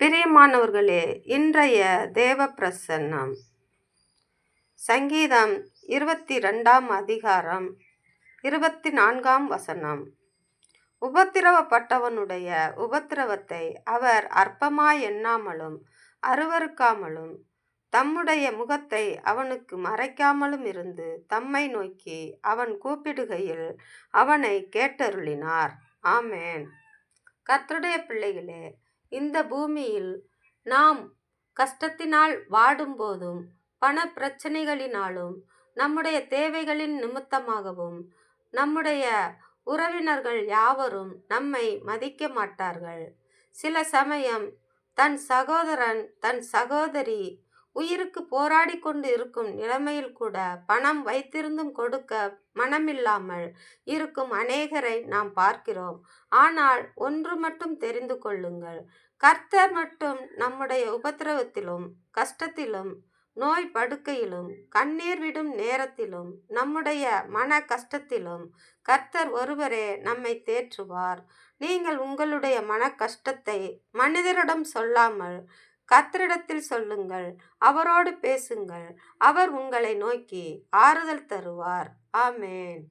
பிரியமானவர்களே இன்றைய தேவ பிரசன்னம் சங்கீதம் இருபத்தி ரெண்டாம் அதிகாரம் இருபத்தி நான்காம் வசனம். உபத்திரவப்பட்டவனுடைய உபத்திரவத்தை அவர் அற்பமாய் எண்ணாமலும் அருவறுக்காமலும் தம்முடைய முகத்தை அவனுக்கு மறைக்காமலும் இருந்து தம்மை நோக்கி அவன் கூப்பிடுகையில் அவனை கேட்டருளினார். ஆமேன். கர்த்தருடைய பிள்ளைகளே இந்த பூமியில் நாம் கஷ்டத்தினால் வாடும்போதும் பண பிரச்சனைகளினாலும் நம்முடைய தேவைகளின் நிமித்தமாகவும் நம்முடைய உறவினர்கள் யாவரும் நம்மை மதிக்க மாட்டார்கள். சில சமயம் தன் சகோதரன் தன் சகோதரி உயிருக்கு போராடி கொண்டு இருக்கும் நிலைமையில் கூட பணம் வைத்திருந்தும் கொடுக்க மனமில்லாமல் இருக்கும் அநேகரை நாம் பார்க்கிறோம். ஆனால் ஒன்று மட்டும் தெரிந்து கொள்ளுங்கள். கர்த்தர் மட்டும் நம்முடைய உபத்திரவத்திலும் கஷ்டத்திலும் நோய் படுக்கையிலும் கண்ணீர் விடும் நேரத்திலும் நம்முடைய மன கஷ்டத்திலும் கர்த்தர் ஒருவரே நம்மை தேற்றுவார். நீங்கள் உங்களுடைய மன கஷ்டத்தை மனிதரிடம் சொல்லாமல் கத்தரிடத்தில் சொல்லுங்கள் அவரோடு பேசுங்கள். அவர் உங்களை நோக்கி ஆறுதல் தருவார். ஆமேன்.